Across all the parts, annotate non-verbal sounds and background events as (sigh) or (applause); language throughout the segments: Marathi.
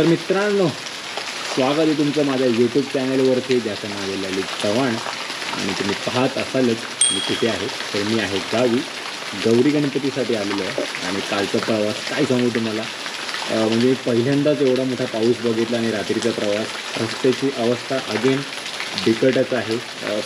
तर मित्रांनो स्वागत आहे तुमचं माझ्या यूट्यूब चॅनलवरती ज्याचं नाव आहे ललित चव्हाण. आणि तुम्ही पाहत असालच मी कुठे आहे. तर मी आहे गावी. गौरी गणपतीसाठी आलेलो आहे. आणि कालचा प्रवास काय सांगू तुम्हाला? म्हणजे पहिल्यांदाच एवढा मोठा पाऊस बघितला आणि रात्रीचा प्रवास. रस्त्याची अवस्था अगेन बिकटच आहे.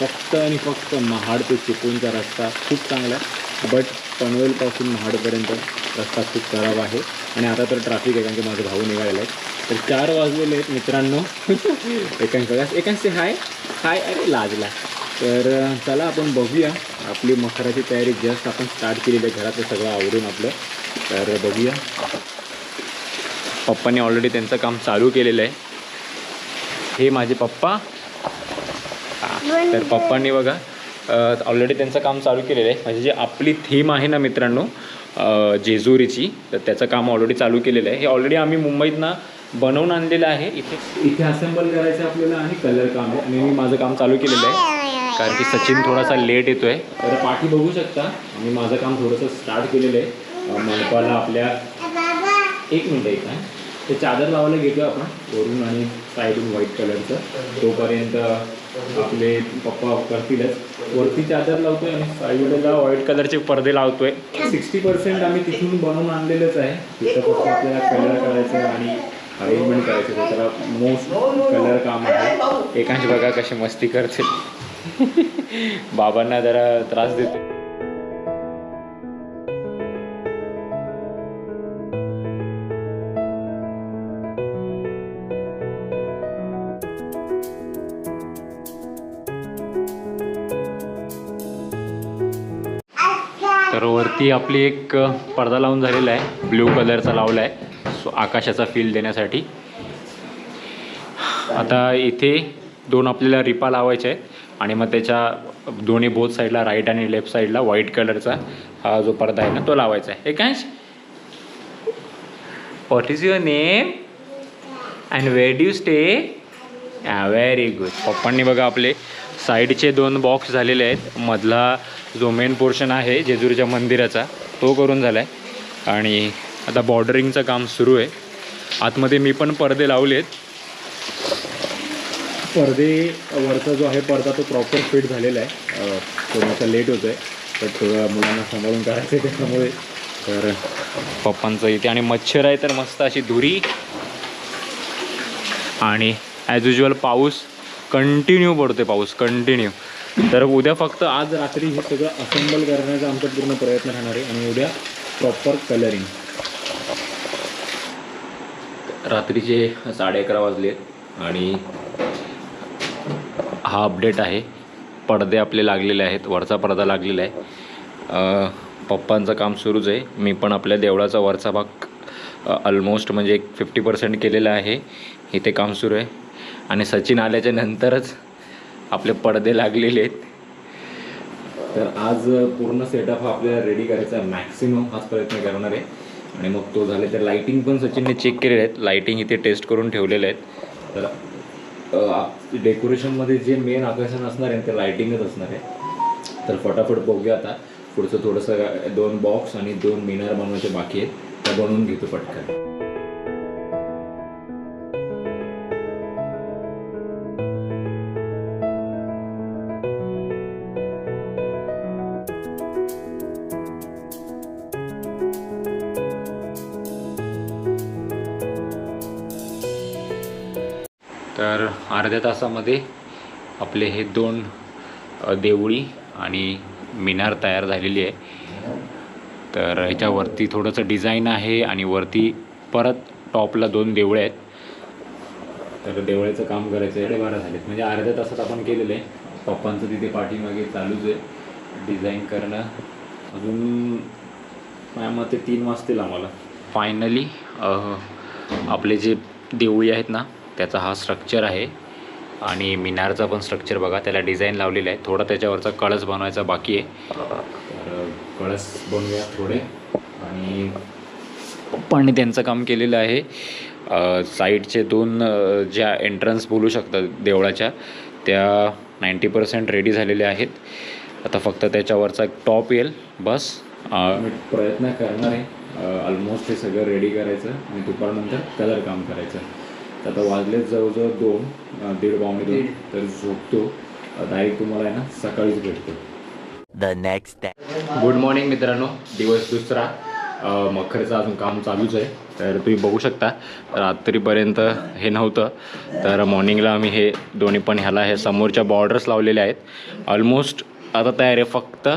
फक्त आणि फक्त महाड ते चिपळूणचा रस्ता खूप चांगला आहे. बट पनवेलपासून महाडपर्यंत रस्ता खूप खराब आहे. आणि आता तर ट्रॅफिक आहे कारण की माझे भाऊ निघालेले आहेत तर चार वाजलेले आहेत मित्रांनो. एकांश बघा एकांशचे हाय हाय अरे लाजला. तर चला आपण बघूया. आपली मखराची तयारी जस्ट आपण स्टार्ट केलेली आहे. घरातलं सगळं आवरून आपलं. तर बघूया. पप्पांनी ऑलरेडी त्यांचं काम चालू केलेलं आहे. हे माझे पप्पा. तर पप्पांनी बघा. ऑलरेडी त्यांचं काम चालू केलेलं आहे. म्हणजे जी आपली थीम आहे ना मित्रांनो जेजुरीची तर त्याचं काम ऑलरेडी चालू केलेलं आहे. हे ऑलरेडी आम्ही मुंबईतनं बनवून आणलेलं आहे. इथे इथे असेंबल करायचं आपल्याला आणि कलर काम. आहे आणि मी माझं काम चालू केलेलं आहे. कारण की सचिन थोडासा लेट येतोय. तर पाठी बघू शकता. मी माझं काम थोडंसं स्टार्ट केलेलं आहे. अ, मनपाला आपल्या एक मिनटं एक आहे ते चादर लावायला घेतो आपण. वरून आणि साईडून व्हाईट कलरचं तोपर्यंत आपले पप्पा करतीलच. वरती चादर लावतोय आणि साईडला व्हाईट कलरचे पडदे लावतोय सिक्स्टी पर्सेंट आम्ही तिथून बनवून आणलेलंच आहे. तिथं फक्त आपल्याला कलर करायचं आणि अरेंजमेंट करायचं. त्याला मोस्ट कलर काम आहे. एकांश बघा कशी मस्ती करते. (laughs) बाबांना जरा त्रास देते. तर वरती आपली एक पडदा लावून झालेला आहे. ब्ल्यू कलरचा लावला आहे सो आकाशाचा फील देण्यासाठी. आता इथे दोन आपल्याला रिपा लावायचे आहेत. आणि मग त्याच्या दोन्ही बोथ साईडला राईट आणि लेफ्ट साईडला व्हाईट कलरचा हा जो पडदा आहे ना तो लावायचा आहे. Ekansh? What is your name and where do stay very good पप्पांनी बघा आपले साईडचे दोन बॉक्स झालेले आहेत. मधला जो मेन पोर्शन आहे जेजुरीच्या मंदिराचा तो करून झाला आहे आणि आता बॉर्डरिंगचं काम सुरू आहे. आतमध्ये मी पण पडदे लावले आहेत पडदे वरचा जो आहे पडदा तो प्रॉपर फिट झालेला आहे. थोडासा लेट होतो आहे तर थोडं मुलांना सांभाळून करायचं आहे त्याच्यामुळे तर पप्पांचं इथे आणि मच्छर आहे तर मस्त अशी धुरी. आणि ॲज युजल पाऊस. कंटिन्यू पडते पाऊस कंटिन्यू. तर उद्या फक्त आज रात्री हे सगळं असेंबल करण्याचा आमचा पूर्ण प्रयत्न राहणार आहे आणि उद्या प्रॉपर कलरिंग रात्रीचे साडे अकरा वाजले आणि हा अपडेट आहे. पडदे आपले लागलेले आहेत वरचा पडदा लागलेला आहे. पप्पांचं काम सुरूच आहे. मी पण आपल्या देवळाचा वरचा भाग ऑलमोस्ट म्हणजे एक फिफ्टी पर्सेंट केलेला आहे. इथे काम सुरू आहे. आणि सचिन आल्याच्या नंतरच आपले पडदे लागलेले आहेत. तर आज पूर्ण सेटअप हा आपल्याला रेडी करायचा मॅक्सिमम हाच प्रयत्न करणार आहे. आणि मग तो झाले तर लाईटिंग पण सचिनने चेक केलेले आहेत. लाईटिंग इथे टेस्ट करून ठेवलेले आहेत. तर डेकोरेशनमध्ये जे मेन आकर्षण असणार आहे ते लाईटिंगच असणार आहे. तर फटाफट बघूया आता. पुढचं थोडंसं दोन बॉक्स आणि दोन मिनार बनवायचे बाकी आहेत. त्या बनवून घेतो पटकन. तर अर्ध्या तासामध्ये आपले हे दोन देवळी आणि मिनार तयार झालेली आहे. तर ह्याच्यावरती थोडंसं डिझाईन आहे आणि वरती परत टॉपला दोन देवळे आहेत. तर देवळाचं काम करायचं आहे. बारा झालेत. म्हणजे अर्ध्या तासात आपण केलेलं आहे. पप्पांचं तिथे पाठीमागे चालूच आहे. डिझाईन करणं अजून माझ्या मते तीन वाजतील आम्हाला. फायनली आपले जे देवळी आहेत ना त्याचा हा स्ट्रक्चर आहे. आणि मिनारचा पण स्ट्रक्चर बघा त्याला डिझाईन लावलेलं आहे. थोडा त्याच्यावरचा कळस बनवायचा बाकी आहे. तर कळस बनवूया थोडे. आणि पप्पांनी त्यांचं काम केलेलं आहे. साईडचे दोन ज्या एंट्रन्स बोलू शकतात देवळाच्या त्या नाईंटी पर्सेंट रेडी झालेल्या आहेत. आता फक्त त्याच्यावरचा टॉप येईल. बस. प्रयत्न करणार आहे. ऑलमोस्ट हे सगळं रेडी करायचं. आणि दुपारनंतर कलर काम करायचं. तर आता वाजलेच जवळजवळ दोन दीड पावणे दोन तर झोपतो. डायरेक्ट तुम्हाला आहे ना सकाळीच भेटतो. The next day. Good morning मित्रांनो. दिवस दुसरा. मखरचं अजून काम चालूच आहे. तर तुम्ही बघू शकता रात्रीपर्यंत हे नव्हतं. तर मॉर्निंगला आम्ही हे दोन्ही पण ह्याला हे समोरच्या बॉर्डर्स लावलेले आहेत. ऑलमोस्ट आता तयार आहे फक्त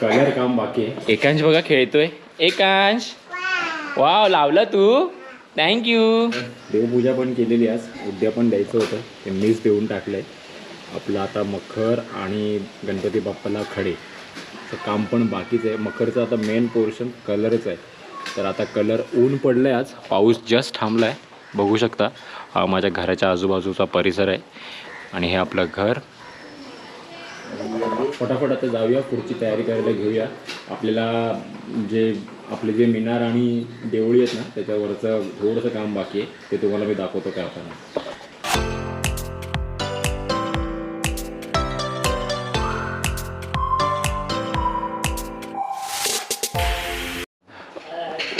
कलर काम बाकी आहे. एकांश बघा खेळतोय. एकांश. वाव लावला तू. थँक्यू देवपूजा पण केलेली आज. उद्या पण द्यायचं होतं. ते मीच देऊन टाकलं आहे आपलं आता मखर आणि गणपती बाप्पाला खडे. तर काम पण बाकीच आहे. मखरचं आता मेन पोर्शन कलरच आहे. तर आता कलर ऊन पडलं आहे आज. पाऊस जस्ट थांबला आहे बघू शकता. हा माझ्या घराच्या आजूबाजूचा परिसर आहे. आणि हे आपलं घर. फटाफट आता जाऊया. पुढची तयारी करायला घेऊया. आपल्याला जे आपले जे मिनार आणि देवळी आहेत ना त्याच्यावरचं थोडंसं काम बाकी आहे. ते तुम्हाला मी दाखवतो काय आपण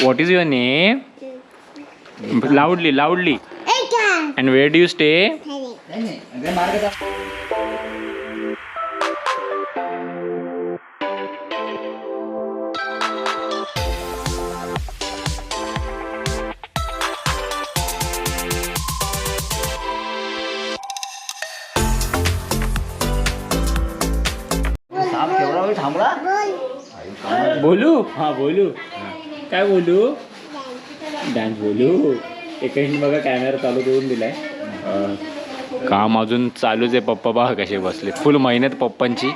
What is your name? Loudly, loudly. And where do you stay? हा बोलू? काय बोलू? डान्स बोलू. एकही बघा कॅमेरा चालू करून दिलाय. काम अजून चालूच आहे पप्पा बघा कसे बसले. फुल मेहनत पप्पांची.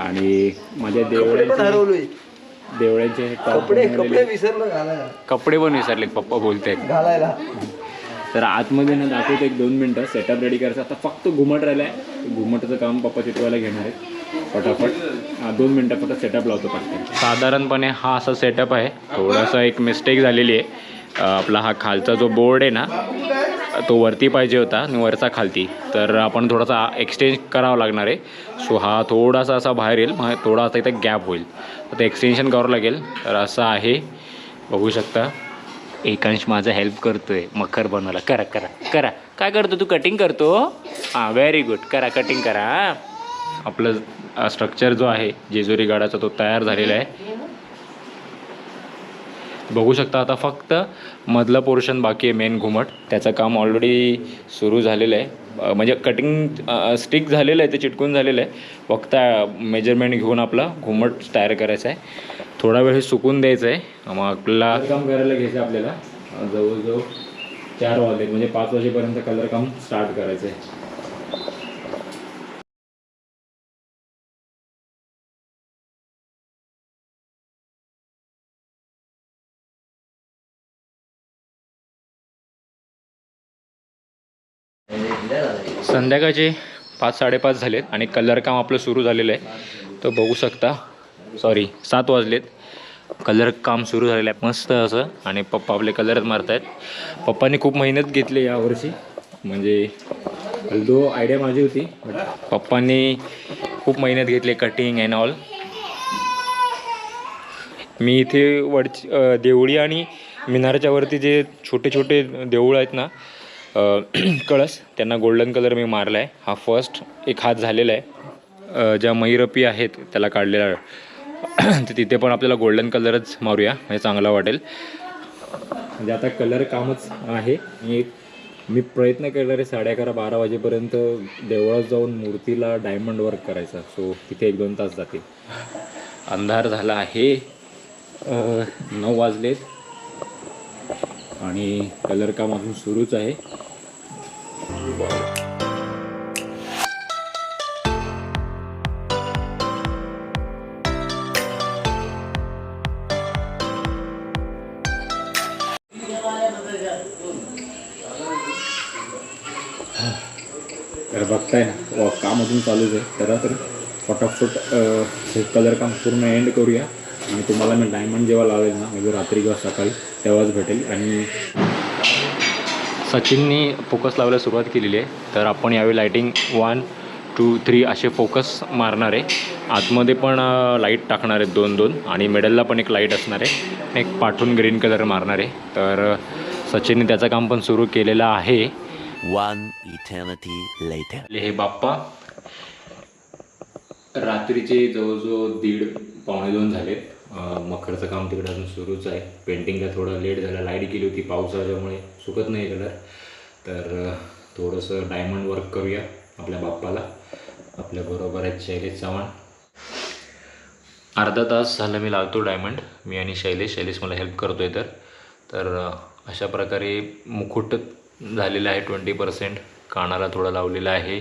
आणि माझ्या देवळ्यांचे देवळ्यांचे कपडे बनवलेले. कपडे विसरलो घालायला. कपडे पण विसरले पप्पा बोलतायत. घालायला. तर आतमध्ये ना दाखवतो एक दोन मिनटं. सेटअप रेडी करायचं. आता फक्त घुमट राहिलं आहे घुमटचं काम पप्पा चिटवायला घेणार आहेत. पटापट. दोन मिनटं फक्त सेटअप लावतो पटकन साधारणपणे हा असा सेटअप आहे. थोडासा एक मिस्टेक झालेली आहे. आपला हा खालचा जो बोर्ड आहे ना तो वरती पाहिजे होता आणि वरचा खालती. तर आपण थोडासा एक्सचेंज करावा लागणार आहे. सो हा थोडासा असा बाहेर येईल. मग थोडा असा इथं गॅप होईल. तर ते एक्सटेन्शन करावं लागेल. तर असं आहे. बघू शकता. एकांश माझा हेल्प करतोय. मखर बनवायला. करा करा करा. काय करतो तू? कटिंग करतो? हां व्हेरी गुड करा कटिंग करा हां. आपलं स्ट्रक्चर जो आहे जेजुरी गाडाचा तो तयार झालेला आहे. बघू शकता आता फक्त मधलं पोर्शन बाकी आहे मेन घुमट. त्याचं काम ऑलरेडी सुरू झालेलं आहे. म्हणजे कटिंग स्टिक झालेलं आहे ते चिटकून झालेलं आहे. फक्त मेजरमेंट घेऊन आपला घुमट तयार करायचा आहे. थोडा वेळ हे सुकून द्यायचं आहे. मग आपल्याला काम करायला घ्यायचं आहे आपल्याला. जवळजवळ चार वाजले म्हणजे पाच वाजेपर्यंत कलर काम स्टार्ट करायचं आहे. संध्याकाळचे पाच साडेपाच झालेत आणि कलर काम आपलं सुरू झालेलं आहे. तर बघू शकता. सॉरी सात वाजलेत. कलर काम सुरू झालेलं आहे. मस्त असं. आणि पप्पा आपले कलरच मारत आहेत पप्पांनी खूप मेहनत घेतली यावर्षी म्हणजे दो आयडिया माझी होती बट पप्पांनी खूप मेहनत घेतली कटिंग अँड ऑल मी इथे वडची देवळी आणि मिनारच्या वरती जे छोटे छोटे देऊळ आहेत ना (clears throat) कळस. त्यांना गोल्डन कलर मी मारला आहे हा फर्स्ट एक हात झालेला आहे. ज्या मैरपी आहेत त्याला काढलेला (clears throat) तर तिथे पण आपल्याला गोल्डन कलरच मारूया. म्हणजे चांगला वाटेल. म्हणजे आता कलर कामच आहे. मी मी प्रयत्न केला रे साडे अकरा बारा वाजेपर्यंत देवळात जाऊन मूर्तीला डायमंड वर्क करायचा. सो तिथे एक दोन तास जातील. अंधार झाला आहे. नऊ वाजलेत. आणि कलर काम अजून सुरूच आहे. तर बघताय ना काम अजून चालूच आहे. तर फटाफट हे कलर काम पूर्ण एंड करूया. आणि तुम्हाला मी डायमंड जेव्हा लावेल ना म्हणजे रात्री किंवा सकाळी तेव्हाच भेटेल. आणि सचिननी फोकस लावायला सुरुवात केलेली आहे. तर आपण यावेळी लायटिंग वन टू थ्री असे फोकस मारणार आहे. आतमध्ये पण लाइट टाकणार आहेत दोन दोन. आणि मिडलला पण एक लाइट असणार आहे. एक पाठून ग्रीन कलर मारणार आहे. तर सचिनने त्याचं काम पण सुरू केलेलं आहे. Eternity later. हे बाप्पा रात्रीचे जवळजवळ दीड पावणे दोन झाले मखरचं काम तिकडे अजून सुरूच आहे. पेंटिंगला थोडं लेट झालं लाइट गेली होती पावसाच्यामुळे सुकत नाही कलर तर थोडंसं डायमंड वर्क करूया आपल्या बाप्पाला. आपल्याबरोबर आहेत शैलेश चव्हाण. अर्धा तास झालं मी लावतो डायमंड मी आणि शैलेश शैलेश मला हेल्प करतो आहे तर तर अशा प्रकारे मुकुट झालेलं आहे ट्वेंटी पर्सेंट कानाला थोडं लावलेलं आहे.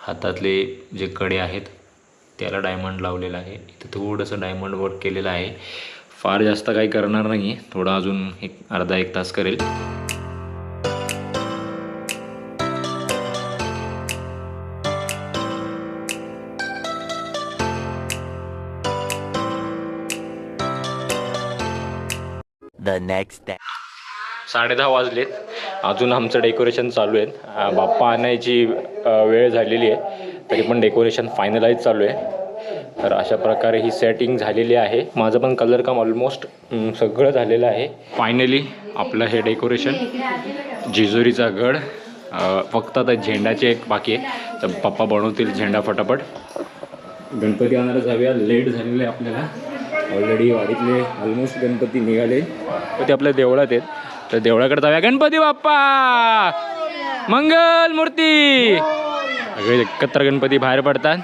हातातले जे कडे आहेत त्याला डायमंड लावलेलं आहे. इथं थोडंसं डायमंड वर्क केलेलं आहे. फार जास्त काही करणार नाही आहे थोडं अजून एक अर्धा एक तास करेल. Day. साडे दहा वाजलेत. अजून आमचं डेकोरेशन चालू आहे बाप्पा आणायची वेळ झालेली आहे. तरी पण डेकोरेशन फायनलाईज चालू आहे. तर अशा प्रकारे ही सेटिंग झालेली आहे. माझं पण कलर काम ऑलमोस्ट सगळं झालेलं आहे. फायनली आपलं हे डेकोरेशन जेजुरीचा गड. फक्त आता झेंड्याचे एक बाकी आहे. तर पप्पा बनवतील झेंडा फटाफट. गणपती आणायला जाऊया. लेट झालेलं आहे आपल्याला. ऑलरेडी वाडीतले ऑलमोस्ट गणपती निघाले. ते आपल्या देवळात आहेत. तर देवळाकडे जाऊया. गणपती बाप्पा! मंगल मूर्ती! सगळे एकत्र गणपती बाहेर पडतात.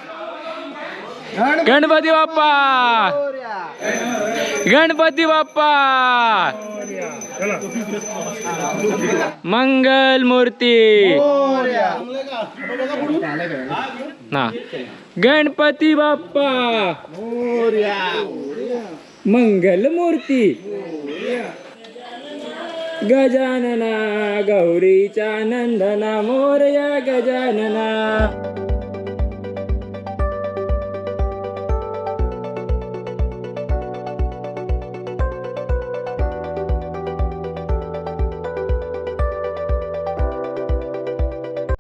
गणपती बाप्पा! गणपती बाप्पा! मंगल मूर्ती ना. गणपती बाप्पा! मंगल मूर्ती गजानना गौरीचा नंदना मोरया गजानना.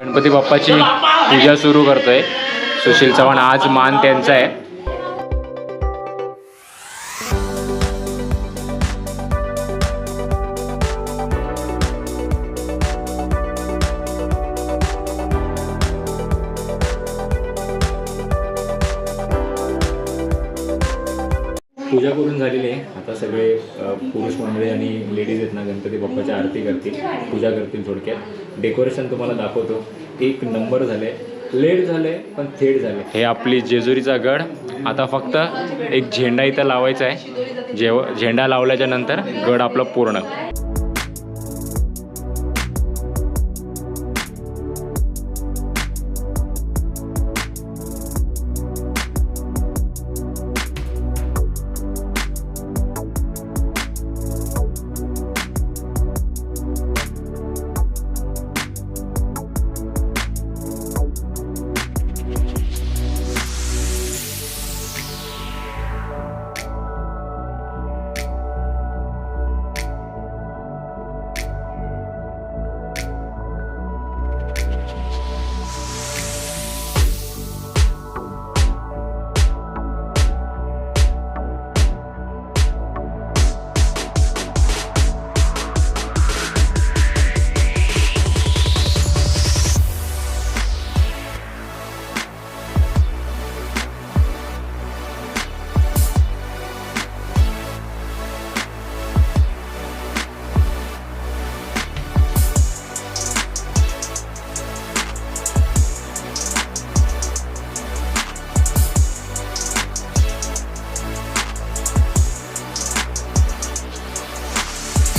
गणपती बाप्पाची पूजा सुरू करतोय. सुशील चव्हाण आज मान त्यांचा आहे. आता सगळे पुरुष मंडळी आणि लेडीज आहेत ना गणपती बाप्पाची आरती करतील पूजा करतील थोडक्यात. डेकोरेशन तुम्हाला दाखवतो. एक नंबर झाले लेट झाले पण थेट झाले हे आपली जेजुरीचा गड. आता फक्त एक झेंडा इथं लावायचा आहे. जेव झेंडा लावल्याच्या नंतर गड आपला पूर्ण.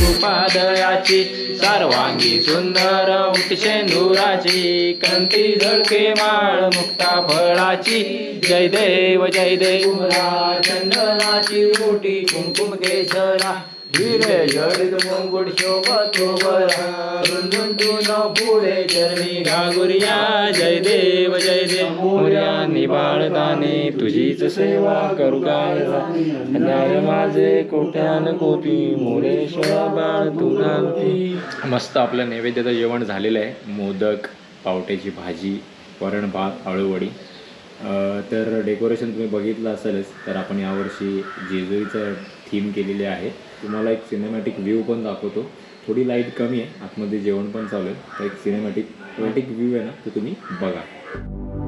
कृपादयाची सर्वांगी सुंदर मुक्तशेंदुराची कंती झळके माळ मुक्ता फळाची. जय देव जय देव. चंदनाची मोठी कुंकुम केसरा हिरे जडित मुंगुट शोभतो बरा रुंदून पुढे चरणी जय देव जय देव. मोर्या निबाळताने तुझीच सेवा करू काय? न्याय माझे कोट्यान कोटी मोरेश्वर बाळ तू घालती. मस्त आपलं नैवेद्याचं जेवण झालेलं आहे. मोदक पावट्याची भाजी वरण भात आळूवडी. तर डेकोरेशन तुम्ही बघितलं असेलच तर आपण यावर्षी जेजुरीचं थीम केलेली आहे. तुम्हाला एक सिनेमॅटिक व्ह्यू पण दाखवतो. थोडी लाइट कमी आहे. आतमध्ये जेवण पण चालू आहे. तर एक सिनेमॅटिक सिनेमॅटिक व्ह्यू आहे ना तो तुम्ही बघा.